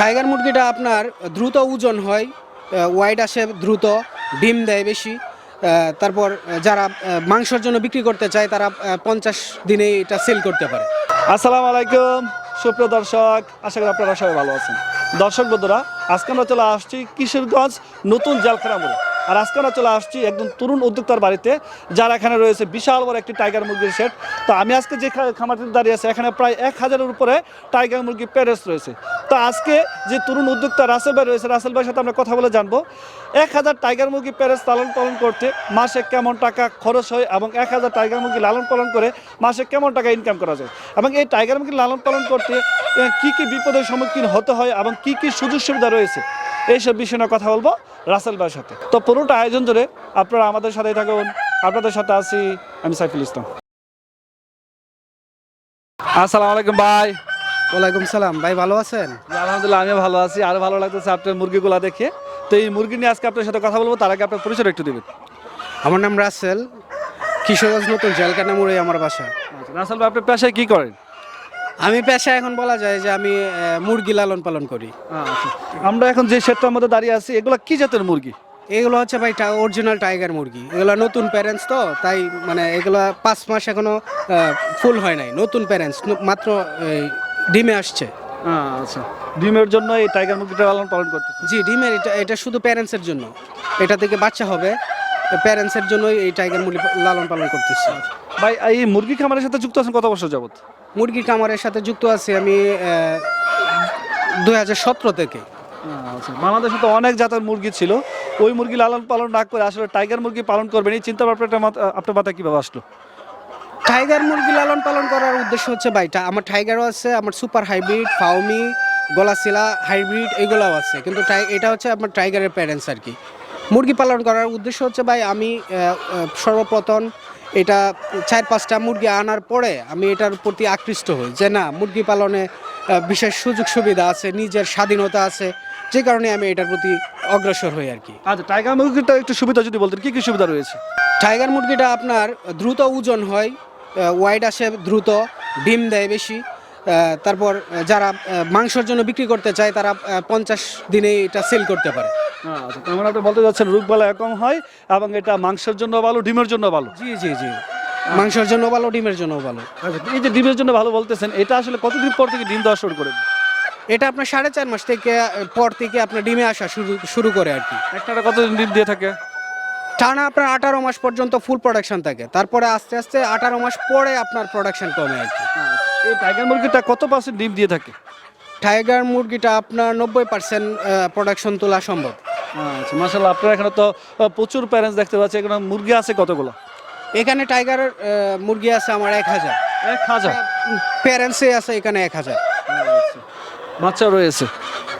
Tiger মুরগিটা আপনার দ্রুত ওজন হয় ওয়াইড আসে, দ্রুত ডিম দেয় বেশি। তারপর যারা মাংসের জন্য বিক্রি করতে চায়, তারা পঞ্চাশ দিনে এটা সেল করতে পারে। আসসালামু আলাইকুম, সুপ্রিয় দর্শক, আশা করি আপনারা সবাই ভালো আছেন। দর্শক বন্ধুরা, আজকে আমরা চলে আসছি কিশোরগঞ্জ নতুন জালখানা মোড়ে। আর আজকে আমরা চলে আসছি একদম তরুণ উদ্যোক্তার বাড়িতে, যারা এখানে রয়েছে বিশাল বড় একটি টাইগার মুরগির সেট তো আমি আজকে যে খা- খামারটিতে দাঁড়িয়ে আছি, এখানে প্রায় এক হাজারের উপরে টাইগার মুরগি প্যারেস রয়েছে। তো আজকে যে তরুণ উদ্যোক্তা রাসেল ভাই রয়েছে, রাসেল ভাইয়ের সাথে আমরা কথা বলে জানব। এক হাজার টাইগার মুরগি প্যারেস লালন পালন করতে মাসে কেমন টাকা খরচ হয় এবং এক হাজার টাইগার মুরগি লালন পালন করে মাসে কেমন টাকা ইনকাম করা যায়? এবং এই টাইগার মুরগি লালন পালন করতে কি কি বিপদের সম্মুখীন হতে হয় এবং কি কি সুযোগ সুবিধা রয়েছে? এইসব বিষয় নিয়ে কথা বলব রাসেল ভাইয়ের সাথে। তো পুরোটা আয়োজন জুড়ে আপনারা আমাদের সাথে থাকুন। আপনাদের সাথে আছি আমি সাইফুল ইসলাম। আসসালামু আলাইকুম ভাই। ওয়ালাইকুম সালাম। ভাই ভালো আছেন? আলহামদুলিল্লাহ আমিও ভালো আছি। আর ভালো লাগতেছে আপনার মুরগিগুলা দেখে। তো এই মুরগি নিয়ে আজকে আপনার সাথে কথা বলব তার আগে আপনার পরিচয় একটু দেবেন। আমার নাম রাসেল কিশোরগঞ্জ নতুন জেলকানা মোড়ে আমার বাসা। আচ্ছা, রাসেল ভাই আপনার পেশায় কি করেন? আমি পেশা এখন বলা যায় যে আমি মুরগি লালন পালন করি। আচ্ছা, আমরা এখন যে সেটটার মধ্যে দাঁড়িয়ে আছি এগুলো কি জাতের মুরগি? এগুলো হচ্ছে ভাই অরিজিনাল টাইগার মুরগি। এগুলো নতুন প্যারেন্টস তো তাই মানে এগুলো পাঁচ মাস এখনও ফুল হয় নাই। নতুন প্যারেন্টস মাত্র ডিমে আসছে। আচ্ছা। ডিমের জন্য এই টাইগার মুরগিটা লালন পালন করতে জি ডিমের এটা এটা শুধু প্যারেন্টসের জন্য। এটা থেকে বাচ্চা হবে প্যারেন্টসের জন্যই এই টাইগার মুরগি লালন পালন করতেছি। ভাই এই মুরগি খামারের সাথে যুক্ত আছেন কত বছর যাবত মুরগি কামারের সাথে যুক্ত আছি আমি দুই হাজার সতেরো থেকে। আচ্ছা বাংলাদেশে তো অনেক জাতের মুরগি ছিল। ওই মুরগি লালন পালন না করে আসলে টাইগার মুরগি পালন করবেন এই চিন্তা ভাবনাটা আপনার মাথায় কীভাবে আসলো? টাইগার মুরগি লালন পালন করার উদ্দেশ্য হচ্ছে ভাই টা- আমার টাইগারও আছে আমার সুপার হাইব্রিড ফাউমি গলাশিলা হাইব্রিড এগুলোও আছে। কিন্তু এটা হচ্ছে আমার টাইগারের প্যারেন্টস আর কি। মুরগি পালন করার উদ্দেশ্য হচ্ছে ভাই আমি সর্বপ্রথম এটা চার পাঁচটা মুরগি আনার পরে আমি এটার প্রতি আকৃষ্ট হই যে না মুরগি পালনে বিশেষ সুযোগ সুবিধা আছে নিজের স্বাধীনতা আছে যে কারণে আমি এটার প্রতি অগ্রসর হই আর কি আচ্ছা টাইগার মুরগিটা একটু সুবিধা যদি বলতেন কী কী সুবিধা রয়েছে? টাইগার মুরগিটা আপনার দ্রুত ওজন হয় ওয়াইড আসে দ্রুত ডিম দেয় বেশি তারপর যারা মাংসের জন্য বিক্রি করতে চায় তারা পঞ্চাশ দিনে এটা সেল করতে পারে। আচ্ছা মানে আপনি বলতে যাচ্ছেন রোগবালা কম হয় এবং এটা মাংসের জন্য ভালো ডিমের জন্য ভালো? জি জি জি। মাংসের জন্য ভালো ডিমের জন্য ভালো। আচ্ছা এই যে ডিমের জন্য ভালো বলতেছেন এটা আসলে কতদিন পর থেকে ডিম দেওয়া শুরু করে এটা আপনার সাড়ে চার মাস থেকে পর থেকে আপনার ডিমে আসা শুরু শুরু করে আর কি। একটা কতদিন ডিম দিয়ে থাকে? টানা আপনার আঠারো মাস পর্যন্ত ফুল প্রোডাকশন থাকে। তারপরে আস্তে আস্তে আঠারো মাস পরে আপনার প্রোডাকশন কমে আর কি। টাইগার মুরগিটা কত পার্সেন্ট ডিম দিয়ে থাকে? টাইগার মুরগিটা আপনার নব্বই পার্সেন্ট প্রোডাকশন তোলা সম্ভব। আচ্ছা মাসাল্লাহ আপনার এখানে তো প্রচুর প্যারেন্টস দেখতে পাচ্ছি। এখানে মুরগি আছে কতগুলো? এখানে টাইগার মুরগি আছে আমার এক হাজার। এক হাজার? প্যারেন্টসে আছে এখানে এক হাজার। বাচ্চা রয়েছে।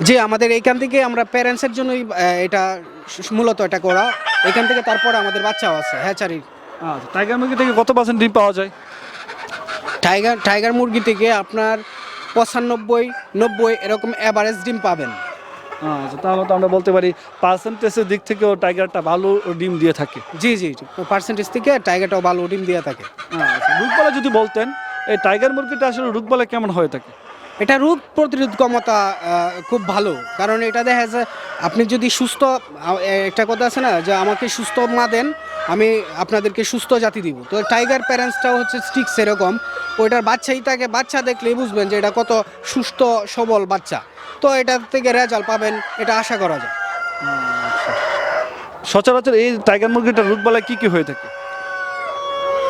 জি আমাদের এইখান থেকে আমরা প্যারেন্টসের জন্যই এটা মূলত এটা করা। এখান থেকে তারপরে আমাদের বাচ্চাও আছে হ্যাচারি আচ্ছা টাইগার মুরগি থেকে কত পার্সেন্ট ডিম পাওয়া যায়? টাইগার টাইগার মুরগি থেকে আপনার পঁচানব্বই নব্বই এরকম অ্যাভারেজ ডিম পাবেন। আচ্ছা তাহলে তো আমরা বলতে পারি পার্সেন্টেজের দিক থেকেও টাইগারটা ভালো ডিম দিয়ে থাকে। জি জি পার্সেন্টেজ থেকে টাইগারটাও ভালো ডিম দিয়ে থাকে। আচ্ছা রোগবালা যদি বলতেন এই টাইগার মুরগিটা আসলে রোগবালা কেমন হয়ে থাকে? এটা রোগ প্রতিরোধ ক্ষমতা খুব ভালো। কারণ এটা দেখা যায় আপনি যদি সুস্থ একটা কথা আছে না যে আমাকে সুস্থ মা দেন আমি আপনাদেরকে সুস্থ জাতি দিব। তো টাইগার প্যারেন্টসটাও হচ্ছে ঠিক সেরকম ওইটার বাচ্চাই তাকে বাচ্চা দেখলেই বুঝবেন যে এটা কত সুস্থ, সবল বাচ্চা। তো এটা থেকে রেজাল্ট পাবেন, এটা আশা করা যায়। সচরাচর এই টাইগার মুরগিটার রোগবালায় কী কী হয়ে থাকে?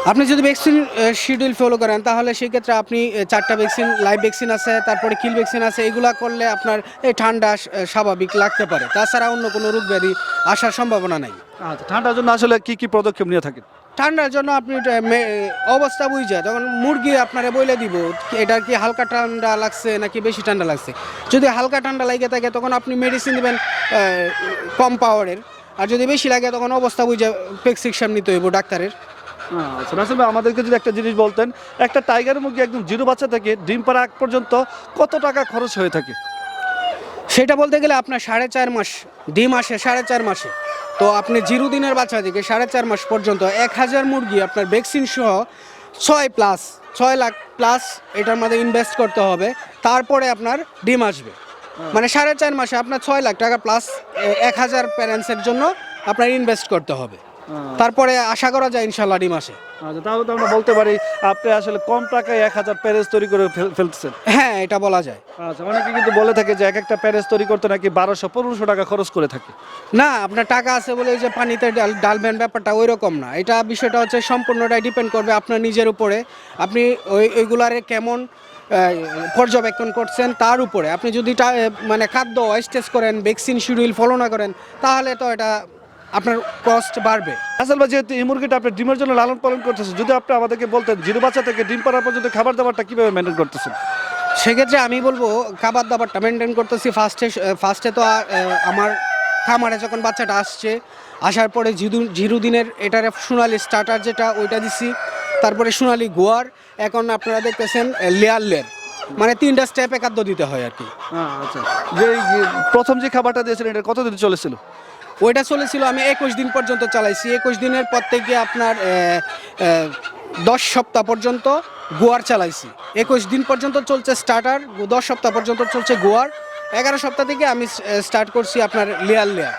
আপনি যদি ভ্যাকসিন শিডিউল ফলো করেন তাহলে সেই ক্ষেত্রে আপনি চারটা ভ্যাকসিন লাইভ ভ্যাকসিন আছে তারপরে কিল ভ্যাকসিন আছে এগুলা করলে আপনার এই ঠান্ডা স্বাভাবিক লাগতে পারে। তাছাড়া অন্য কোনো রোগ ব্যাধি আসার সম্ভাবনা নাই। আচ্ছা ঠান্ডার জন্য আসলে কি কি পদক্ষেপ নিয়ে থাকেন? ঠান্ডার জন্য আপনি অবস্থা বুঝে যায় তখন মুরগি আপনারা বলে দিব এটা কি হালকা ঠান্ডা লাগছে নাকি বেশি ঠান্ডা লাগছে? যদি হালকা ঠান্ডা লাগে থাকে তখন আপনি মেডিসিন দেবেন কম পাওয়ারের আর যদি বেশি লাগে তখন অবস্থা বুঝে প্রেসক্রিপশন নিতে হইব ডাক্তারের। আচ্ছা রাসেল ভাই আমাদেরকে যদি একটা জিনিস বলতেন একটা টাইগার মুরগি একদম জিরো বাচ্চা থেকে ডিম পাড়া আগ পর্যন্ত কত টাকা খরচ হয়ে থাকে? সেটা বলতে গেলে আপনার সাড়ে চার মাস ডিম আসে সাড়ে চার মাসে। তো আপনি জিরো দিনের বাচ্চা থেকে সাড়ে চার মাস পর্যন্ত এক হাজার মুরগি আপনার ভ্যাকসিন সহ ছয় প্লাস ছয় লাখ প্লাস এটার মধ্যে ইনভেস্ট করতে হবে। তারপরে আপনার ডিম আসবে। মানে সাড়ে চার মাসে আপনার ছয় লাখ টাকা প্লাস এক হাজার প্যারেন্টসের জন্য আপনার ইনভেস্ট করতে হবে। তারপরে আশা করা যায় ইনশাল্লাহ ডিম আসে। আচ্ছা তাহলে তো আমরা বলতে পারি আপনি আসলে কম টাকায় এক হাজার তৈরি করে ফেলতেছেন। হ্যাঁ এটা বলা যায়। আচ্ছা অনেকে কিন্তু বলে থাকে যে এক একটা তৈরি করতে নাকি বারোশো পনেরোশো টাকা খরচ করে থাকে। না আপনার টাকা আছে বলে যে পানিতে ডাল ডালবেন ব্যাপারটা ওই রকম না। এটা বিষয়টা হচ্ছে সম্পূর্ণটাই ডিপেন্ড করবে আপনার নিজের উপরে। আপনি ওই ওইগুলারে কেমন পর্যবেক্ষণ করছেন তার উপরে। আপনি যদি মানে খাদ্য স্টেজ করেন ভ্যাকসিন শিডিউল ফলো না করেন তাহলে তো এটা আপনার কস্ট বাড়বে। আসল বা যেহেতু এই মুরগিটা আপনি ডিমের জন্য লালন পালন করতেছেন যদি আপনি আমাদেরকে বলতেন জিরো বাচ্চা থেকে ডিম পাড়া পর্যন্ত খাবার দাবারটা কীভাবে মেনটেন করতেছেন? সেক্ষেত্রে আমি বলব খাবার দাবারটা মেনটেন করতেছি ফার্স্টে ফার্স্টে তো আমার খামারে যখন বাচ্চাটা আসছে আসার পরে জিরু জিরু দিনের এটার সোনালি স্টার্টার যেটা ওইটা দিছি তারপরে সোনালি গোয়ার এখন আপনারা দেখতেছেন লেয়ার লেয়ার মানে তিনটা স্টেপে খাদ্য দিতে হয় আর কি। আচ্ছা। যে প্রথম যে খাবারটা দিয়েছিলেন এটা কতদিন চলেছিল? ওইটা চলেছিল আমি একুশ দিন পর্যন্ত চালাইছি। একুশ দিনের পর থেকে আপনার দশ সপ্তাহ পর্যন্ত গোয়ার চালাইছি। একুশ দিন পর্যন্ত চলছে স্টার্টার দশ সপ্তাহ পর্যন্ত চলছে গোয়ার। এগারো সপ্তাহ থেকে আমি স্টার্ট করছি আপনার লেয়ার লেয়ার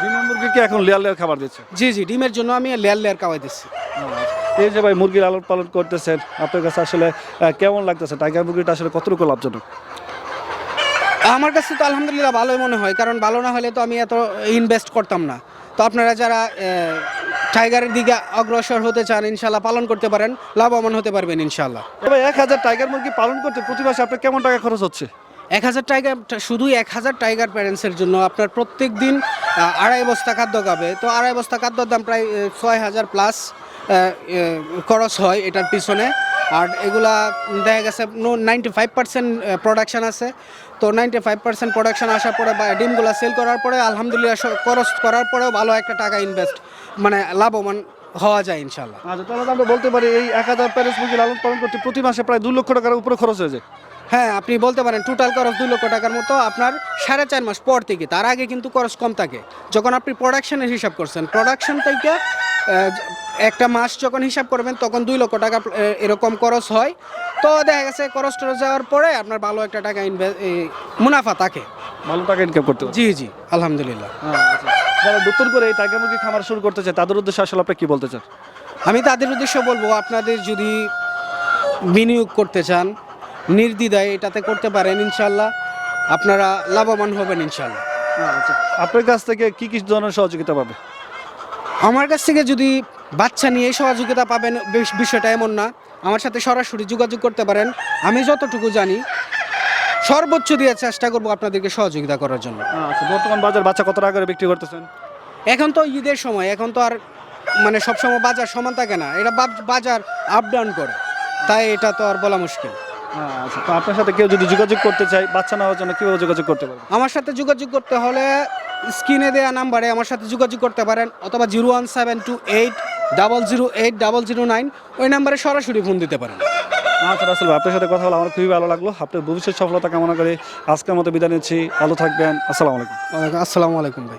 ডিমের মুরগিকে এখন লেয়ার লেয়ার খাবার দিচ্ছে? জি জি ডিমের জন্য আমি লেয়ার লেয়ার খাওয়াই দিচ্ছি। এই যে ভাই মুরগি লালন পালন করতেছেন আপনার কাছে আসলে কেমন লাগতেছে? টাইগার মুরগিটা আসলে কতটুকু লাভজনক? আমার কাছে তো আলহামদুলিল্লাহ ভালোই মনে হয় কারণ ভালো না হলে তো আমি এত ইনভেস্ট করতাম না। তো আপনারা যারা টাইগারের দিকে অগ্রসর হতে চান ইনশাল্লাহ পালন করতে পারেন লাভবান হতে পারবেন ইনশাল্লাহ। তবে এক হাজার টাইগার মুরগি পালন করতে প্রতি মাসে আপনার কেমন টাকা খরচ হচ্ছে? এক হাজার টাইগার শুধুই এক হাজার টাইগার প্যারেন্টসের জন্য আপনার প্রত্যেক দিন আড়াই বস্তা খাদ্য খাবে। তো আড়াই বস্তা খাদ্যর দাম প্রায় ছয় হাজার প্লাস খরচ হয় এটার পিছনে। আর এগুলা দেখা গেছে নাইনটি ফাইভ পার্সেন্ট প্রোডাকশান আছে। তো নাইনটি ফাইভ পার্সেন্ট প্রোডাকশান আসার পরে বা ডিমগুলো সেল করার পরে আলহামদুলিল্লাহ খরচ করার পরেও ভালো একটা টাকা ইনভেস্ট মানে লাভবান হওয়া যায় ইনশাল্লাহ আচ্ছা তাহলে আমরা বলতে পারি এই এক হাজার প্যারেস মুরগি লালন পালন করতে প্রতি মাসে প্রায় দু লক্ষ টাকার উপরে খরচ হয়ে যায়। হ্যাঁ আপনি বলতে পারেন টোটাল খরচ দুই লক্ষ টাকার মতো আপনার সাড়ে চার মাস পর থেকে। তার আগে কিন্তু খরচ কম থাকে। যখন আপনি প্রোডাকশনের হিসাব করছেন প্রোডাকশন থেকে একটা মাস যখন হিসাব করবেন তখন দুই লক্ষ টাকা এরকম খরচ হয়। তো দেখা গেছে খরচ টরচ যাওয়ার পরে আপনার ভালো একটা টাকা মুনাফা থাকে। ভালো টাকা ইনকাম করতে জি জি আলহামদুলিল্লাহ। আচ্ছা। যারা নতুন করে এই টাইগার মুরগি খামার শুরু করতে চায় তাদের উদ্দেশ্যে আসলে আপনি কি বলতে চান? আমি তাদের উদ্দেশ্য বলব আপনাদের যদি বিনিয়োগ করতে চান নির্দ্বিধায় এটাতে করতে পারেন ইনশাল্লাহ আপনারা লাভবান হবেন ইনশাল্লাহ আচ্ছা। আপনার কাছ থেকে কি কি ধরনের সহযোগিতা পাবে? আমার কাছ থেকে যদি বাচ্চা নিয়ে সহযোগিতা পাবেন বিষয়টা এমন না। আমার সাথে সরাসরি যোগাযোগ করতে পারেন। আমি যতটুকু জানি সর্বোচ্চ দিয়ে চেষ্টা করব আপনাদেরকে সহযোগিতা করার জন্য। আচ্ছা বর্তমান বাজার বাচ্চা কত টাকা করে বিক্রি করতেছেন? এখন তো ঈদের সময় এখন তো আর মানে সবসময় বাজার সমান থাকে না। এটা বাজার আপ ডাউন করে। তাই এটা তো আর বলা মুশকিল। আচ্ছা তো আপনার সাথে কেউ যদি যোগাযোগ করতে চায় বাচ্চা নেওয়ার জন্য কীভাবে যোগাযোগ করতে পারবে? আমার সাথে যোগাযোগ করতে হলে স্ক্রিনে দেওয়া নাম্বারে আমার সাথে যোগাযোগ করতে পারেন অথবা zero one seven two eight double zero eight double zero nine ওই নাম্বারে সরাসরি ফোন দিতে পারেন। আচ্ছা রাসেল আপনার সাথে কথা বলে আমার খুবই ভালো লাগল। আপনার ভবিষ্যৎ সফলতা কামনা করে আজকের মতো বিদায় নিচ্ছি। ভালো থাকবেন। আসসালামু আলাইকুম। আসসালামু আলাইকুম ভাই।